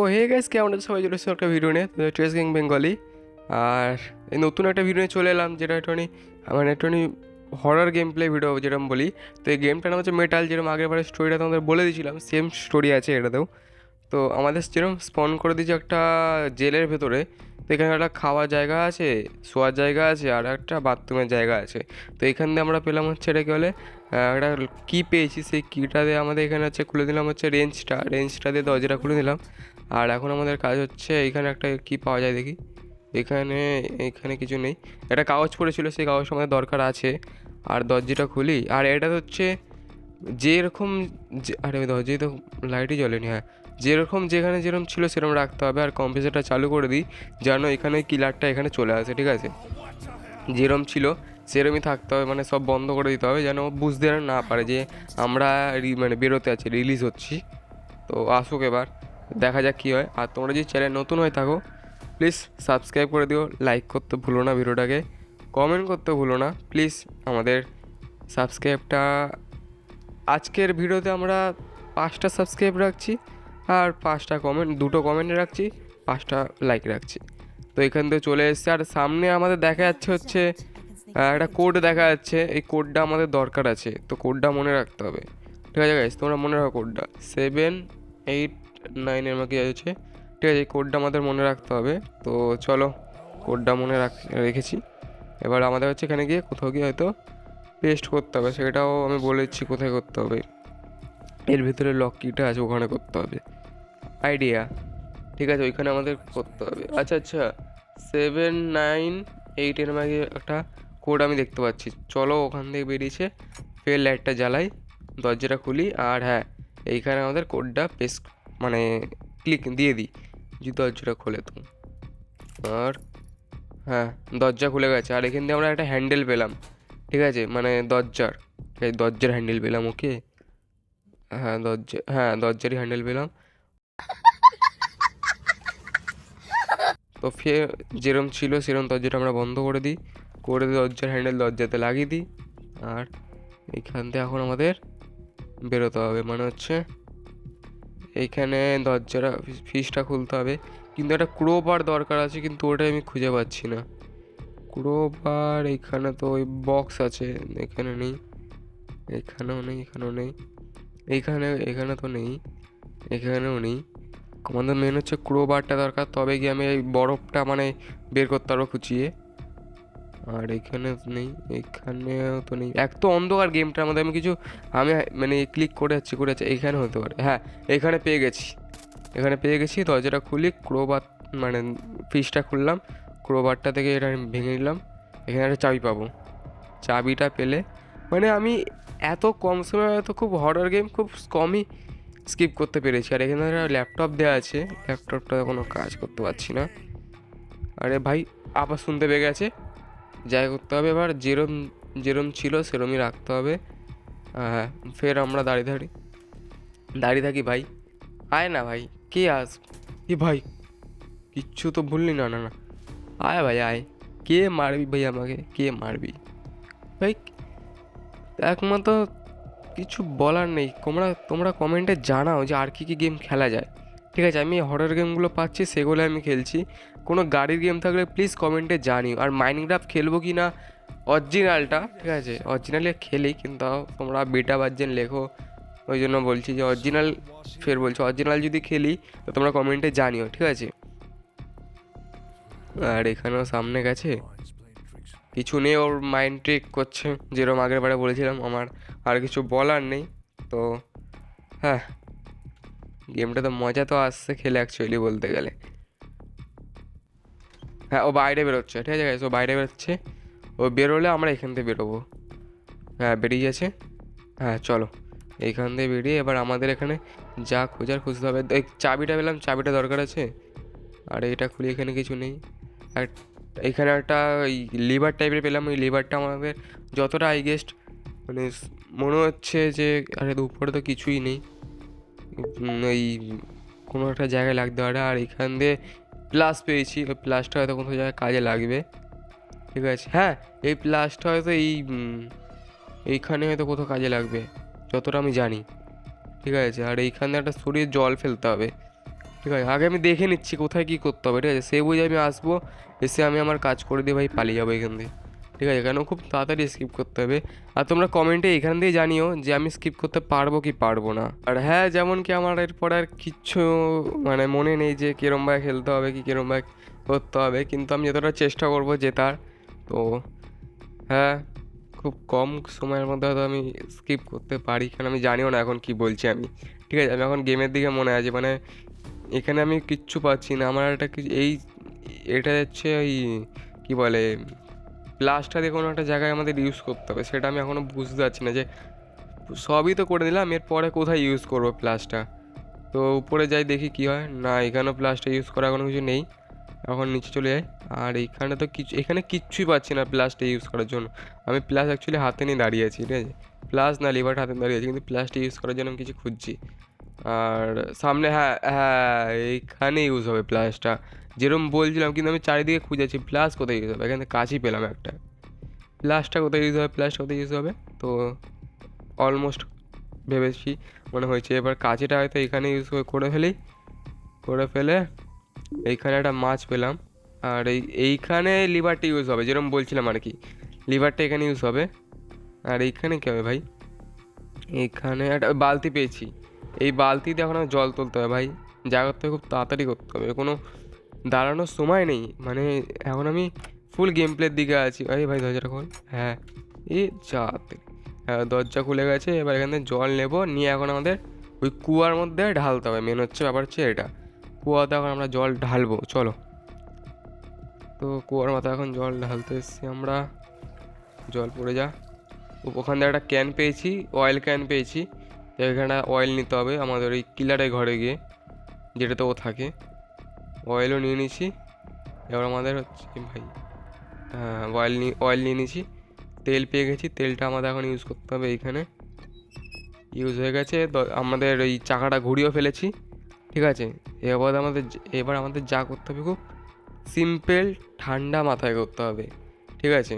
ও hey guys কেমন আছে? সবাই চলে এসেছে একটা ভিডিও নিয়ে। ট্রেস গ্যাং বেঙ্গলি আর এই নতুন একটা ভিডিও নিয়ে চলে এলাম, যেটা একটুখানি মানে একটুখানি হরার গেম প্লে ভিডিও যেরকম বলি। তো এই গেমটার নাম হচ্ছে মেটাল যেরকম আগের বারে স্টোরিটা তোমাদের বলে দিয়েছিলাম সেম স্টোরি আছে এটাতেও। তো আমাদের যেরকম স্পন করে দিয়েছে একটা জেলের ভেতরে, তো এখানে একটা খাওয়ার জায়গা আছে, শোয়ার জায়গা আছে, আর একটা বাথরুমের জায়গা আছে। তো এখান দিয়ে আমরা পেলাম হচ্ছে এটা কি বলে একটা কী পেয়েছি, সেই কীটা দিয়ে আমাদের এখানে হচ্ছে খুলে দিলাম হচ্ছে রেঞ্জটা রেঞ্জটা দিয়ে দরজাটা খুলে দিলাম। আর এখন আমাদের কাজ হচ্ছে এখানে একটা কি পাওয়া যায় দেখি। এখানে এখানে কিছু নেই। একটা কাগজ পড়েছিল, সেই কাগজটা আমাদের দরকার আছে। আর দরজাটা খুলি। আর এটা হচ্ছে যেরকম আরে ওই দরজায় তো লাইটই জ্বলেনি হ্যাঁ। যেরকম যেখানে যেরকম ছিল, সেরকম রাখতে হবে। আর কম্পিউটারটা চালু করে দিই, যেন এখানে কিলারটা এখানে চলে আসে, ঠিক আছে? যেরম ছিল সেরমই থাকতে হবে মানে সব বন্ধ করে দিতে হবে যেন বুঝতে না পারে যে আমরা মানে বেরোতে আছি রিলিজ হচ্ছি। তো আসুক এবার, দেখা যাক কী হয়। আর তোমরা যদি চ্যানেল নতুন হয়ে থাকো প্লিজ সাবস্ক্রাইব করে দিও লাইক করতে ভুলো না ভিডিওটাকে কমেন্ট করতে ভুলো না। প্লিজ আমাদের সাবস্ক্রাইবটা আজকের ভিডিওতে আমরা পাঁচটা সাবস্ক্রাইব রাখছি আর পাঁচটা কমেন্ট দুটো কমেন্ট রাখছি, পাঁচটা লাইক রাখছি। তো এখান থেকে চলে এসছে। আর সামনে আমাদের দেখা যাচ্ছে হচ্ছে একটা কোড দেখা যাচ্ছে, এই কোডটা আমাদের দরকার আছে, তো কোডটা মনে রাখতে হবে। ঠিক আছে গাইস তোমরা মনে রাখো কোডটা সেভেন এইট নাইনের মধ্যে আছে। ঠিক আছে, এই কোডটা আমাদের মনে রাখতে হবে। তো চলো কোডটা মনে রাখ, রেখেছি। এবার আমাদের হচ্ছে এখানে গিয়ে কোথাও গিয়ে হয়তো পেস্ট করতে হবে, সেটাও আমি বলেছি কোথায় করতে হবে। এর ভিতরে লক কিটা আছে, ওখানে করতে হবে। আইডিয়া ঠিক আছে, ওইখানে আমাদের করতে হবে। আচ্ছা আচ্ছা সেভেন নাইন এইটের মাঝে একটা কোড আমি দেখতে পাচ্ছি। চলো ওখান থেকে বেরিয়েছে, ফের লাইটটা জ্বালাই, দরজাটা খুলি, আর হ্যাঁ এইখানে আমাদের কোডটা পেস্ট মানে ক্লিক দিয়ে দিই, যদি দরজাটা খোলে তো। আর হ্যাঁ দরজা খুলে গেছে। আর এখান দিয়ে আমরা একটা হ্যান্ডেল পেলাম, ঠিক আছে? মানে দরজার ঠিক আছে দরজার হ্যান্ডেল পেলাম ওকে হ্যাঁ দরজা হ্যাঁ দরজারই হ্যান্ডেল পেলাম। তো ফের যেরম ছিল সেরম দরজাটা আমরা বন্ধ করে দিই। করে দরজার হ্যান্ডেল দরজাতে লাগিয়ে দিই। আর এইখান থেকে এখন আমাদের বেরোতে হবে মানে হচ্ছে এইখানে দরজাটা, ফিসটা খুলতে হবে। কিন্তু একটা ক্রোবার দরকার আছে, কিন্তু ওটাই আমি খুঁজে পাচ্ছি না। ক্রোবার এইখানে তো ওই বক্স আছে, এখানে নেই, এখানেও নেই এখানেও নেই। এইখানে এখানে তো নেই, এখানেও নেই। আমাদের মেন হচ্ছে ক্রোবারটা দরকার, তবে গিয়ে আমি এই বরফটা মানে বের করতে পারব খুঁচিয়ে আর এখানে নেই, এখানেও তো নেই। এক তো অন্ধকার গেমটার মধ্যে আমি কিছু, আমি মানে ক্লিক করে যাচ্ছি করে যাচ্ছি, এখানে হতে পারে। হ্যাঁ এখানে পেয়ে গেছি। এখানে পেয়ে গেছি, দরজাটা খুলি ক্রোবার মানে ফিসটা খুললাম ক্রোবারটা থেকে এটা আমি ভেঙে নিলাম। এখানে একটা চাবি পাবো। চাবিটা পেলে মানে আমি এত কম সময়ে এত খুব হরর গেম খুব কমই স্কিপ করতে পেরেছি। আর এখানে একটা ল্যাপটপ দেওয়া আছে ল্যাপটপটা কোনো কাজ করতে পারছি না। আরে ভাই, আবার শুনতে পেয়ে গেছে। যাই করতে হবে এবার যেরম যেরম ছিল সেরমই রাখতে হবে। হ্যাঁ ফের আমরা দাঁড়িয়ে দাঁড়ি দাঁড়িয়ে থাকি ভাই। আয় না ভাই কে আস? কি ভাই কিচ্ছু তো ভুললি না না না। আয় ভাই আয়। কে মারবি ভাই আমাকে? কে মারবি? ভাই একমাত্র কিছু বলার নেই। তোমরা তোমরা কমেন্টে জানাও যে আর কী কী গেম খেলা যায়। ঠিক আছে, আমি হরর গেমগুলো পাচ্ছি সেগুলো আমি খেলছি। কোনো গাড়ির গেম থাকলে প্লিজ কমেন্টে জানিও। আর মাইনক্রাফট খেলব কি না? অরিজিনালটা ঠিক আছে? অরিজিনালে খেলি, কিন্তু তোমরা বেটা বাজছেন লেখো। ওই জন্য বলছি যে অরিজিনাল ফের বলছি অরিজিনাল যদি খেলি, তো তোমরা কমেন্টে জানিও, ঠিক আছে? আর এখানেও সামনে গেছে। কিছু নেই ওর মাইন্ড ট্রিক করছে যেরকম আগের বারে বলেছিলাম, আমার আর কিছু বলার নেই। তো হ্যাঁ। গেমটা তো মজা তো আসছে খেলে অ্যাকচুয়ালি বলতে গেলে। হ্যাঁ ও বাইরে বেরোচ্ছে, ঠিক আছে ও বাইরে বেরোচ্ছে। ও বেরোলে আমরা এখান থেকে বেরোবো। হ্যাঁ বেরিয়ে গেছে। হ্যাঁ চলো। এইখান থেকে বেরিয়ে এবার আমাদের এখানে যা খোঁজার খুঁজতে হবে। এই চাবিটা পেলাম, চাবিটা দরকার আছে। আর, এটা খুলে, এখানে কিছু নেই। আর এখানে একটা ওই লিভার টাইপের পেলাম, ওই লিভারটা আমাদের যতটা আই গেস্ট মানে মনে হচ্ছে যে, আরে, উপরে তো কিছুই নেই। ওই কোনো একটা জায়গায় লাগতে পারে, আর এখান দিয়ে প্লাস পেয়েছি। ওই প্লাসটা হয়তো কোনো জায়গায় কাজে লাগবে। ঠিক আছে? হ্যাঁ এই প্লাসটা হয়তো এই এইখানে হয়তো কোথাও কাজে লাগবে, যতটা আমি জানি। ঠিক আছে? আর এইখানে একটা সরিয়ে জল ফেলতে হবে। ঠিক আছে? আগে আমি দেখে নিচ্ছি কোথায় কী করতে হবে। ঠিক আছে? সে বুঝে আমি আসব, এসে আমি আমার কাজ করে দিয়ে ভাই পালিয়ে যাব এখান দিয়ে। ঠিক আছে, কেন? খুব তাড়াতাড়ি স্কিপ করতে হবে। আর তোমরা কমেন্টে এখান দিয়ে জানিও যে আমি স্কিপ করতে পারব কি পারব না। আর হ্যাঁ যেমন কি আমার এরপর আর কিচ্ছু মানে মনে নেই যে কিরমভাবে খেলতে হবে, কি কিরমভাবে করতে হবে। কিন্তু আমি যতটা চেষ্টা করব জেতার, তো হ্যাঁ খুব কম সময়ের মধ্যে হয়তো আমি স্কিপ করতে পারি। কারণ আমি জানিও না এখন কি বলছি আমি। ঠিক আছে, আমি এখন গেমের দিকে মনে আছে মানে এখানে আমি কিচ্ছু পাচ্ছি না। আমার একটা এই, এটা হচ্ছে ওই কী বলে প্লাসটা দিয়ে কোনো একটা জায়গায় আমাদের ইউজ করতে হবে, সেটা আমি এখনও বুঝতে পারছি না যে সবই তো করে দিলাম এরপরে কোথায় ইউজ করব প্লাসটা তো উপরে যাই দেখি কি হয়। না, এখানেও প্লাসটা ইউজ করা কোনো কিছু নেই। এখন নিচে চলে যাই। আর এখানে তো কিছু, এখানে কিচ্ছুই পাচ্ছি না প্লাসটা ইউজ করার জন্য। আমি প্লাস অ্যাকচুয়ালি হাতে নিয়ে দাঁড়িয়ে আছি, ঠিক আছে? প্লাস না লিভার হাতে দাঁড়িয়ে আছি, কিন্তু প্লাসটা ইউজ করার জন্য আমি কিছু খুঁজছি। আর সামনে হ্যাঁ হ্যাঁ এইখানে ইউজ হবে প্লাসটা যেরকম বলছিলাম কিন্তু আমি চারিদিকে খুঁজেছি প্লাস কোথায় ইউজ হবে? এখানে কাছেই পেলাম একটা। প্লাসটা কোথায় ইউজ হবে? প্লাসটা কোথায় ইউজ হবে? তো অলমোস্ট ভেবেছি, মনে হয়েছে। এবার কাছেটা হয়তো এখানে ইউজ করে ফেলি। করে ফেলে এইখানে একটা মাছ পেলাম। আর এই, এইখানে লিভারটা ইউজ হবে যেরকম বলছিলাম আর কি। লিভারটা এখানে ইউজ হবে। আর এইখানে কী হবে ভাই? এইখানে একটা বালতি পেয়েছি। এই বালতিতে এখন জল তুলতে হবে ভাই। যা করতে হবে খুব তাড়াতাড়ি করতে হবে। কোনো দাঁড়ানোর সময় নেই। মানে এখন আমি ফুল গেম প্লের দিকে আছি। এই ভাই দরজাটা খোল। হ্যাঁ। এ যাতে। হ্যাঁ দরজা খুলে গেছে। এবার এখান থেকে জল নেব। নিয়ে এখন আমাদের ওই কুয়ার মধ্যে ঢালতে হবে। মেন হচ্ছে ব্যাপার হচ্ছে এটা। কুয়াতে এখন আমরা জল ঢালবো। চলো। তো কুয়ার মাথায় এখন জল ঢালতে এসেছি আমরা। জল পড়ে যা। ওখান থেকে একটা ক্যান পেয়েছি। অয়েল ক্যান পেয়েছি। এখানে অয়েল নিতে হবে আমাদের ওই কিলারের ঘরে গিয়ে, যেটাতে ও থাকে। অয়েলও নিয়ে নিয়েছি এবার আমাদের হচ্ছে ভাই হ্যাঁ অয়েল নিয়ে অয়েল নিয়ে নিয়েছি তেল পেয়ে গেছি, তেলটা আমাদের এখন ইউজ করতে হবে এইখানে। ইউজ হয়ে গেছে আমাদের ওই চাকাটা ঘুরিয়েও ফেলেছি, ঠিক আছে? এবার আমাদের এবার আমাদের যা করতে হবে খুব সিম্পল ঠান্ডা মাথায় করতে হবে, ঠিক আছে?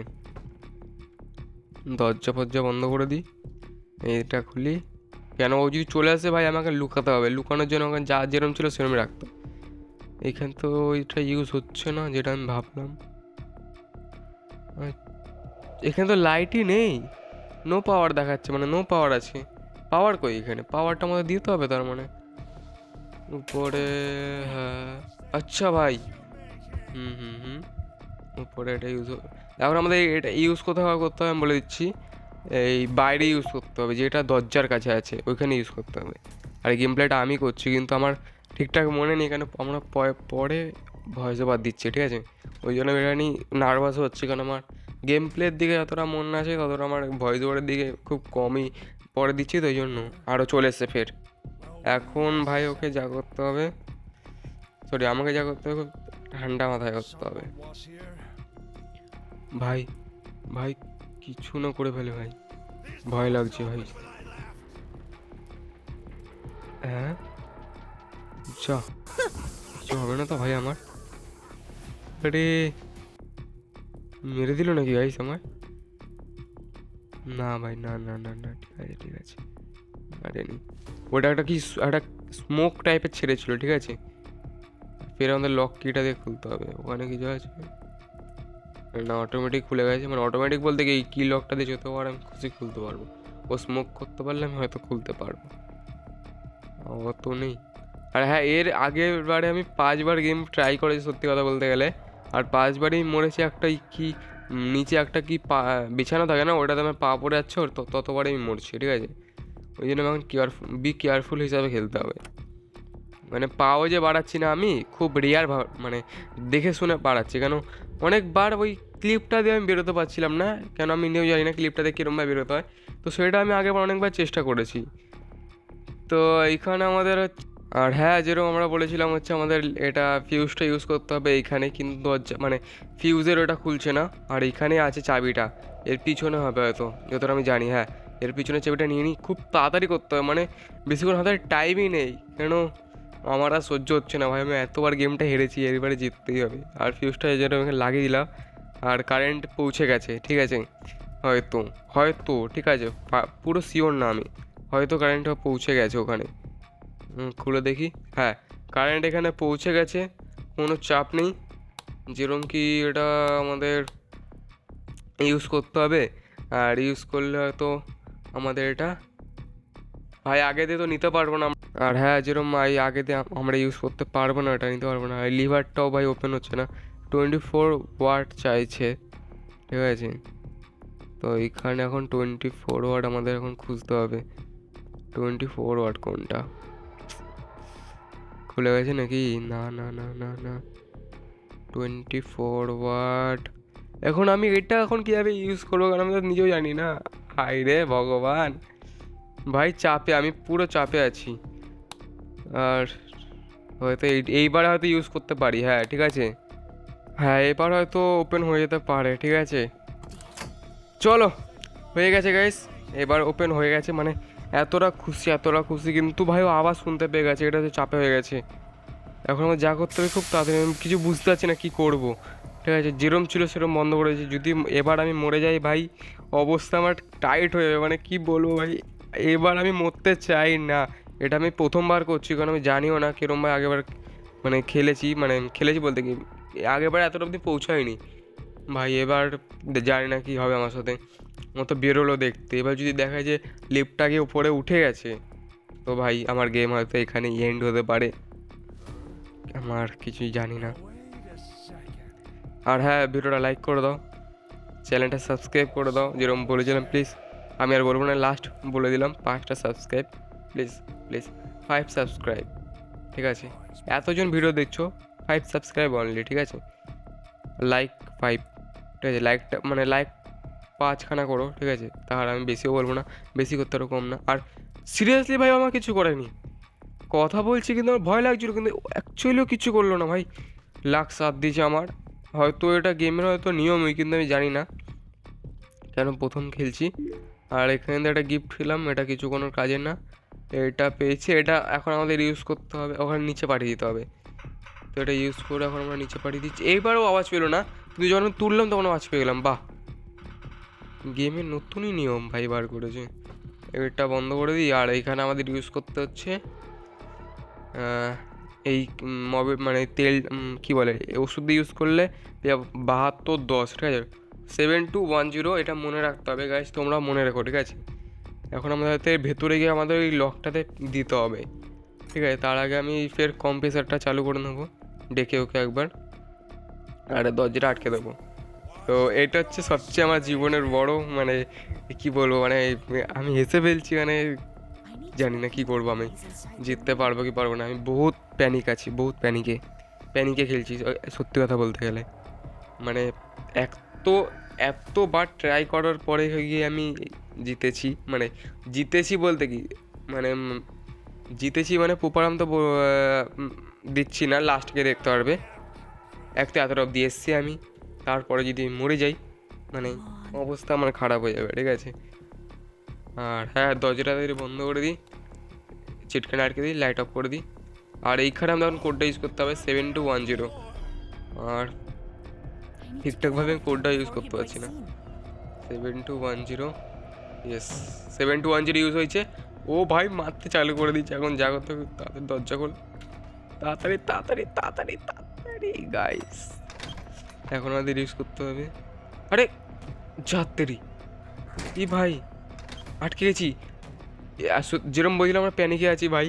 দরজা ফরজা বন্ধ করে দিই, এইটা খুলি। কেন? ও যদি চলে আসে ভাই আমাকে লুকাতে হবে। লুকানোর জন্য ওখানে যা যেরকম ছিল সেরকমই রাখতো। এখানে তো ওইটা ইউজ হচ্ছে না যেটা আমি ভাবলাম। আচ্ছা, এখানে তো লাইটই নেই। নো পাওয়ার দেখাচ্ছে মানে নো পাওয়ার আছে। পাওয়ার কই এখানে? পাওয়ারটা আমাদের দিতে হবে তার মানে। উপরে হ্যাঁ। আচ্ছা ভাই। হুম হুম হুম। উপরে এটা ইউজ এখন আমাদের এটা ইউজ কোথাও করতে হবে আমি বলে দিচ্ছি। এই বাইরে ইউজ করতে হবে, যেটা দরজার কাছে আছে, ওইখানে ইউজ করতে হবে। আর গেম প্লেটা আমি করছি, কিন্তু আমার ঠিকঠাক মনে নেই, কেন আমরা পরে- ভয়েস ওভার দিচ্ছি, ঠিক আছে? ওই জন্য এটা নিয়ে নার্ভাস হচ্ছে, কারণ আমার গেম প্লের দিকে যতটা মন আছে, ততটা আমার ভয়েস ওভারের দিকে খুব কমই পরে দিচ্ছি, তো ওই জন্য আরও চলে এসছে ফের। এখন ভাই ওকে যা করতে হবে সরি আমাকে যা করতে হবে, খুব ঠান্ডা মাথায় করতে হবে। ভাই ভাই কিছু না করে ফেলে ভাই। ভয় লাগছে ভাই। হ্যাঁ? যা। কিছু হবে না তো ভাই আমার। আরে, মেরে দিল নাকি গাইস আমার না ভাই, না না না না, ঠিক আছে ঠিক আছে। মারেনি ওটা একটা কি একটা স্মোক টাইপের ছেড়েছিল, ঠিক আছে? ফের আমাদের লক কিটা দিয়ে খুলতে হবে। ওখানে কিছু আছে? না অটোমেটিক খুলে গেছে। মানে অটোমেটিক বলতে কি, এই কি লকটা দিয়ে যত বার আমি খুশি খুলতে পারব। ও স্মোক করতে পারলে আমি হয়তো খুলতে পারব। অত নেই। আর হ্যাঁ এর আগের বারে আমি পাঁচবার গেম ট্রাই করেছি সত্যি কথা বলতে গেলে। আর পাঁচবারই মরেছি একটা কি নিচে একটা কি পা, বিছানা থাকে না, ওটাতে আমার পা পড়ে যাচ্ছে ওর, তো- ততবারই আমি মরছি, ঠিক আছে? ওই জন্য আমাকে কেয়ারফুল বি কেয়ারফুল হিসাবে খেলতে হবে। মানে পাও যে বাড়াচ্ছি না আমি, খুব রেয়ার মানে দেখে শুনে বাড়াচ্ছি। কেন? অনেকবার ওই ক্লিপটা দিয়ে আমি বেরোতে পারছিলাম না। কেন আমি নিয়েও জানি না ক্লিপটা দিয়ে কীরকমভাবে বেরোতে হয়। তো সেটা আমি আগেবার অনেকবার চেষ্টা করেছি। তো এইখানে আমাদের আর হ্যাঁ যেরকম আমরা বলেছিলাম হচ্ছে আমাদের এটা ফিউজটা ইউজ করতে হবে এইখানে, কিন্তু দরজা মানে ফিউজের ওটা খুলছে না। আর এইখানে আছে চাবিটা, এর পিছনে হবে হয়তো, যতটা আমি জানি হ্যাঁ। এর পিছনে চাবিটা নিয়ে নিই, খুব তাড়াতাড়ি করতে হবে মানে বেশিক্ষণ হাতে টাইমই নেই। কেন আমার আর সহ্য হচ্ছে না, ভাই। আমি এতবার গেমটা হেরেছি, এবারে জিততেই হবে। আর ফিউজটা যেটা আমি লাগিয়ে দিলাম। আর কারেন্ট পৌঁছে গেছে, ঠিক আছে? হয়তো হয়তো, ঠিক আছে। পুরো শিওর না আমি। হয়তো কারেন্টটা পৌঁছে গেছে ওখানে। খুলে দেখি। হ্যাঁ কারেন্ট এখানে পৌঁছে গেছে, কোনো চাপ নেই। যেরকম কি এটা আমাদের ইউজ করতে হবে। আর ইউজ করলে হয়তো আমাদের এটা ভাই, আগে দিয়ে তো নিতে পারব না। আর হ্যাঁ যেরকম এই আগে দিয়ে আমরা ইউজ করতে পারব না, এটা নিতে পারব না। আর লিভারটাও ভাই ওপেন হচ্ছে না। টোয়েন্টি ফোর ওয়াট চাইছে, ঠিক আছে? তো এইখানে এখন টোয়েন্টি ফোর ওয়াট আমাদের এখন খুঁজতে হবে। টোয়েন্টি ফোর ওয়াট কোনটা? খুলে গেছে নাকি? না না না না না। টোয়েন্টি ফোর ওয়াট এখন আমি এটা এখন কীভাবে ইউজ করব? কারণ আমি তো নিজেও জানি না। হাই রে ভগবান! ভাই চাপে, আমি পুরো চাপে আছি। আর হয়তো এই, এইবার হয়তো ইউজ করতে পারি হ্যাঁ ঠিক আছে? হ্যাঁ এবার হয়তো ওপেন হয়ে যেতে পারে, ঠিক আছে? চলো, হয়ে গেছে গাইস এবার ওপেন হয়ে গেছে মানে এতটা খুশি এতটা খুশি, কিন্তু ভাইও আবার শুনতে পেয়ে গেছে, এটা চাপে হয়ে গেছে। এখন আমার যা করতে হবে খুব তাড়াতাড়ি, আমি কিছু বুঝতে পারছি না কী করব। ঠিক আছে, যেরম ছিল সেরম বন্ধ করেছি, যদি এবার আমি মরে যাই ভাই, অবস্থা আমার টাইট হয়ে যাবে মানে কি বলব ভাই? এবার আমি মরতে চাই না। এটা আমি প্রথমবার করছি, কারণ আমি জানিও না কিরম ভাই আগেবার মানে খেলেছি মানে খেলেছি বলতে কি আগেবার এতটা অবধি পৌঁছায়নি। ভাই, এবার জানি না কি হবে আমার সাথে। ও তো বেরোলো দেখতে। এবার যদি দেখা যে লিফটটাকে উপরে উঠে গেছে, তো ভাই, আমার গেম হয়তো এখানে এন্ড হতে পারে। আমার কিছুই জানি না। আর হ্যাঁ ভিডিওটা লাইক করে দাও। চ্যানেলটা সাবস্ক্রাইব করে দাও। যেরকম বলেছিলাম প্লিজ আমি আর বলব না লাস্ট বলে দিলাম, পাঁচটা subscribe please please five subscribe ঠিক আছে? এতজন ভিডিও দেখছ ফাইভ সাবস্ক্রাইব অনলি ঠিক আছে? লাইক ফাইভ ঠিক আছে? লাইকটা মানে লাইক পাঁচখানা করো, ঠিক আছে? তাহলে আমি বেশিও বলব না, বেশি করতে আরও কম না। আর সিরিয়াসলি ভাই আমার কিছু করেনি। কথা বলছি কিন্তু আমার ভয় লাগছিল, কিন্তু অ্যাকচুয়ালিও কিছু করল না ভাই। লাখ সাথ দিয়েছে আমার। হয়তো এটা গেমের হয়তো নিয়মই, কিন্তু আমি জানি না। কেন প্রথম খেলছি? আর এখানে একটা গিফট পেলাম এটা কিছু কোনো কাজের না। এটা পেয়েছি, এটা এখন আমাদের ইউজ করতে হবে, ওখানে নিচে পাঠিয়ে দিতে হবে। তো এটা ইউজ করে এখন আমরা নিচে পাঠিয়ে দিচ্ছি। এইবারও আওয়াজ পেল না, কিন্তু যখন তুললাম তখন আওয়াজ পেয়ে গেলাম, বাহ! গেমের নতুনই নিয়ম ভাই বার করেছে। এটা বন্ধ করে দিই, আর এইখানে আমাদের ইউজ করতে হচ্ছে এই মবে মানে তেল কি বলে, ওষুধ ইউজ করলে, বাহাত্তর দশ, ঠিক আছে? সেভেন টু ওয়ান জিরো এটা মনে রাখতে হবে গাইজ তোমরা মনে রেখো, ঠিক আছে? এখন আমাদের ভেতরে গিয়ে আমাদের ওই লকটাতে দিতে হবে। ঠিক আছে, তার আগে আমি ফের কম্প্রেসারটা চালু করে নেব, ডেকে ওকে একবার। আর দরজাটা আটকে দেবো। তো এটা হচ্ছে সবচেয়ে আমার জীবনের বড় মানে কি বলব মানে আমি হেসে ফেলছি মানে জানি না কি করব আমি। জিততে পারব কি পারব না, আমি বহুত প্যানিক আছি, বহুত প্যানিকে প্যানিকে খেলছি, সত্যি কথা বলতে গেলে। মানে এত এতবার ট্রাই করার পরে গিয়ে আমি জিতেছি মানে জিতেছি বলতে কি মানে জিতেছি মানে প্রপার তো দিচ্ছি না লাস্টকে দেখতে পারবে। এক তো এতটা অব্দি এসছি আমি, তারপরে যদি মরে যাই মানে অবস্থা আমার খারাপ হয়ে যাবে, ঠিক আছে? আর হ্যাঁ দরজাটা তাড়াতাড়ি বন্ধ করে দিই চিটখানে আটকে দিই লাইট অফ করে দিই। আর এইখানে আমরা এখন কোডটা ইউজ করতে হবে সেভেন টু ওয়ান জিরো আর ঠিকঠাকভাবে কোডটা ইউজ করতে পারছি না। Seven two one zero yes seven two one zero use হয়েছে। ও ভাই মারতে চালু করে দিচ্ছে, এখন যা করতে তাড়াতাড়ি দরজা খোল। তাড়াতাড়ি তাড়াতাড়ি তাড়াতাড়ি তাড়াতাড়ি গাইস এখন আমাদের ইউজ করতে হবে। আরে যাত্রী ই ভাই, আটকে গেছি। যেরম বলছিলাম, আমরা প্যানিকে আছি ভাই।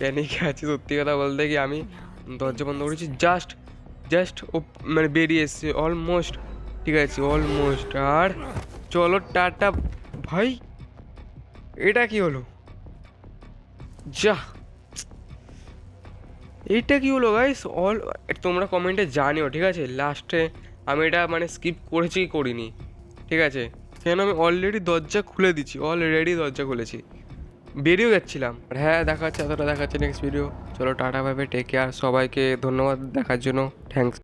প্যানিকে আছি, সত্যি কথা বলতে কি আমি দরজা বন্ধ করেছি। জাস্ট জাস্ট ও মানে বেরিয়ে এসছে অলমোস্ট ঠিক আছে অলমোস্ট আর চলো টাটা, ভাই, এটা কি হলো? যা এইটা কি হলো গাইস অল তোমরা কমেন্টে জানিও, ঠিক আছে? লাস্টে আমি এটা মানে স্কিপ করেছি করিনি, ঠিক আছে? কেন আমি অলরেডি দরজা খুলে দিচ্ছি অলরেডি দরজা খুলেছি। বেরিয়েও যাচ্ছিলাম। হ্যাঁ দেখাচ্ছে, এতটা দেখা দেখাচ্ছে নেক্সট ভিডিও চলো, টাটা ভাবে টেক কেয়ার সবাইকে ধন্যবাদ দেখার জন্য। থ্যাঙ্কস